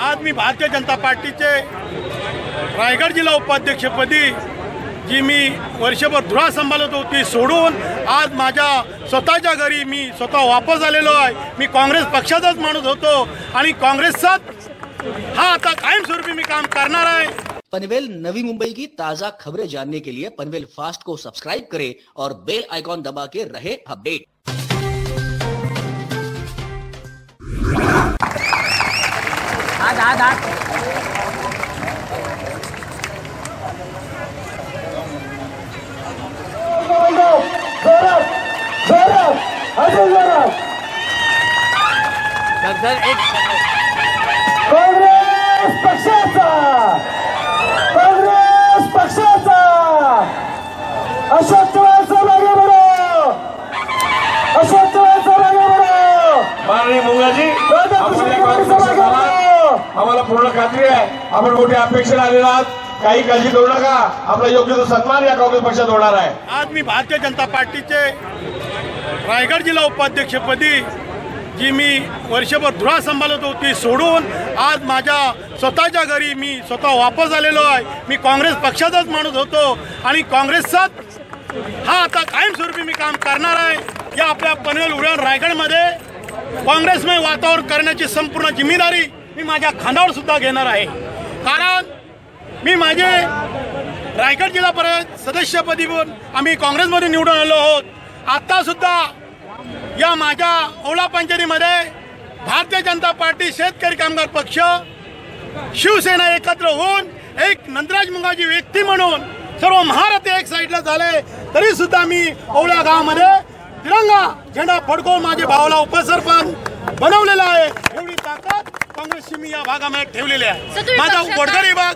आज मी भारतीय जनता पार्टीचे रायगड जिल्हा उपाध्यक्षपदी जी मी वर्षभर धुरा सांभाळत होती सोडून आज माझ्या स्वतःच्या घरी मी स्वतः वापस आलेलो आहे. मी काँग्रेस पक्षाचाच माणूस होतो आणि काँग्रेसचाच हा आता कायमस्वरूपी मी काम करणार आहे. पनवेल नवी मुंबई की ताजा खबरें जानने के लिए पनवेल फास्ट को सब्सक्राइब करें और बेल आइकॉन दबा के रहे अपडेट तर सर एक काँग्रेस पक्षाचा काँग्रेस पक्षाचा अशोक चव्हाणचा मागे बडो अशोक चव्हाणचा मागे बडो माननीय मुंगाजी आपण या कॉन्फरन्सला बोला. आम्हाला पूर्ण खात्री आहे. आपण मोठी अपेक्षा आलेला आहात. काही काळजी करू नका. आपला योग्य तो सन्मान या काँग्रेस पक्षात होणार आहे. आज मी भारतीय जनता पार्टीचे रायगड जिल्हा उपाध्यक्षपदी जी मी वर्षभर धुरा सांभाळत होती सोडून आज माझ्या स्वतःच्या घरी मी स्वतः वापस आलेलो आहे. मी काँग्रेस पक्षाचाच माणूस होतो आणि काँग्रेसचाच हा आता कायमस्वरूपी मी काम करणार आहे. या आपल्या पनवेल उरण रायगडमध्ये काँग्रेसमय वातावरण करण्याची संपूर्ण जिम्मेदारी मी माझ्या खांदावर सुद्धा घेणार आहे. कारण मी माझे रायगड जिल्हा परिषद सदस्यपदी पण आम्ही काँग्रेसमध्ये निवडून आलो आहोत. आत्तासुद्धा या माझ्या ओला पंचायतीमध्ये भारतीय जनता पार्टी शेतकरी कामगार पक्ष शिवसेना एकत्र होऊन एक नंदराज मुंगाची व्यक्ती म्हणून सर्व महारथी एक साईडला झाले. तरी सुद्धा मी ओवळ्या गावामध्ये तिरंगा झेंडा फडकवून माझ्या भावाला उपसरपंच बनवलेला आहे. एवढी ताकद काँग्रेसची मी या भागामध्ये ठेवलेली आहे. माझा वडगरी भाग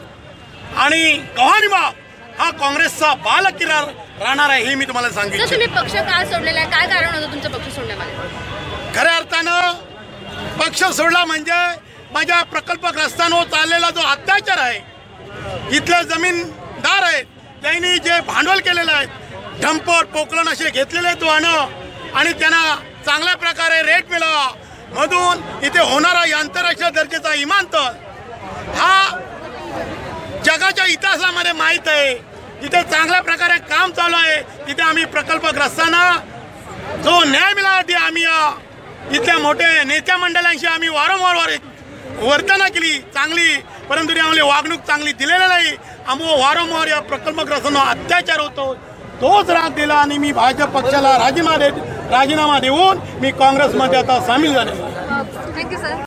आणि गव्हाणी भाग हा काँग्रेसचा बालकिल्ला राहणार आहे हे मी तुम्हाला सांगितलं. तुम्ही पक्ष का सोडलेला आहे? काय कारण होतं तुमचं पक्ष सोडण्यामध्ये खऱ्या अर्थानं पक्ष सोडला म्हणजे माझ्या प्रकल्पग्रस्तांवर चाललेला जो अत्याचार आहे इथले जमीनदार आहेत त्यांनी जे भांडवल केलेलं आहे डंपर पोकलन असे घेतलेले आहेत वाहनं आणि त्यांना चांगल्या प्रकारे रेट मिळावा मधून इथे होणारा आंतरराष्ट्रीय दर्जाचा विमानतळ हा जगाच्या इतिहासामध्ये माहीत आहे. तिथे चांगल्या प्रकारे काम चालू आहे. तिथे आम्ही प्रकल्पग्रस्तांना जो न्याय मिळासाठी आम्ही इथल्या मोठ्या नेत्या मंडळांशी आम्ही वारंवार वार- वर्तना केली चांगली. परंतु आम्हाला वागणूक चांगली दिलेली नाही. आम्ही वारंवार या प्रकल्पग्रस्तांना अत्याचार होतो. तोच राग दिला आणि मी भाजप पक्षाला राजीनामा देत राजीनामा देऊन मी काँग्रेसमध्ये आता सामील झाले. Thank you sir.